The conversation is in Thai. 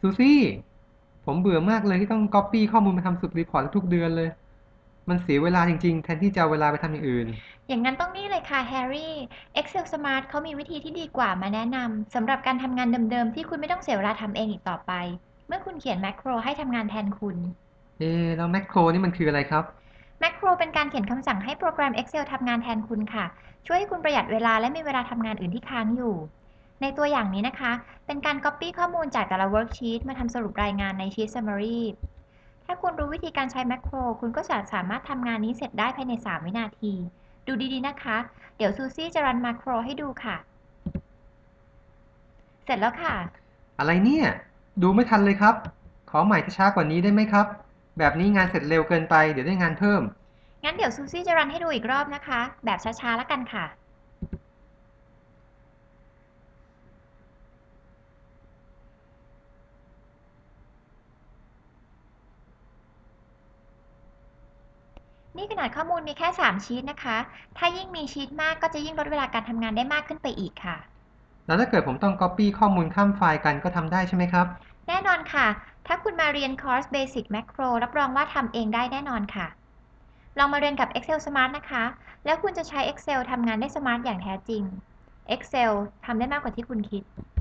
ซูซี่ผมเบื่อมากเลยที่ต้องก๊อปปี้ข้อมูลมาทำสุดรีพอร์ตทุกเดือนเลย มันเสียเวลาจริง ๆ แทนที่จะเอาเวลาไปทำอย่างอื่น อย่างนั้นต้องนี่เลยค่ะแฮร์รี่ Excel Smart เขามีวิธีที่ดีกว่ามาแนะนำสำหรับการทำงานเดิมๆ ที่คุณไม่ต้องเสียเวลาทำเองอีกต่อไป เมื่อคุณเขียนแมคโครให้ทำงานแทนคุณ เอ๊ะแล้วแมคโครนี่มันคืออะไรครับแมคโครเป็นการเขียนคำสั่งให้โปรแกรม Excel ทำงานแทนคุณค่ะ ช่วยให้คุณประหยัดเวลาและมีเวลาทำงานอื่นที่ค้างอยู่ ในตัวอย่างนี้นะคะ เป็นการ Copy ข้อมูลจากแต่ละ Worksheet มาทำสรุปรายงานใน Sheet Summary ถ้าคุณรู้วิธีการใช้แมคโคร คุณก็จะสามารถทำงานนี้เสร็จได้ภายใน 3 วินาที ดูดีๆนะคะ เดี๋ยวซูซี่จะรันแมคโครให้ดูค่ะ เสร็จแล้วค่ะ อะไรเนี่ย ดูไม่ทันเลยครับ ขอใหม่ช้ากว่านี้ได้ไหมครับ แบบนี้งานเสร็จเร็วเกินไป เดี๋ยวได้งานเพิ่ม งั้นเดี๋ยวซูซี่จะรันให้ดูอีกรอบนะคะ แบบช้าๆแล้วกันค่ะ นี่ขนาดข้อมูลมีแค่ 3 ชีตนะคะ ถ้ายิ่งมีชีตมากก็จะยิ่งลดเวลาการทำงานได้มากขึ้นไปอีกค่ะ แล้วถ้าเกิดผมต้องก๊อปปี้ข้อมูลข้ามไฟล์กันก็ทำได้ใช่ไหมครับ แน่นอนค่ะ ถ้าคุณมาเรียนคอร์ส Basic Macro รับรองว่าทำเองได้แน่นอนค่ะ ลองมาเรียนกับ Excel Smart นะคะ แล้วคุณจะใช้ Excel ทำงานได้สมาร์ทอย่างแท้จริง Excel ทำได้มากกว่าที่คุณคิด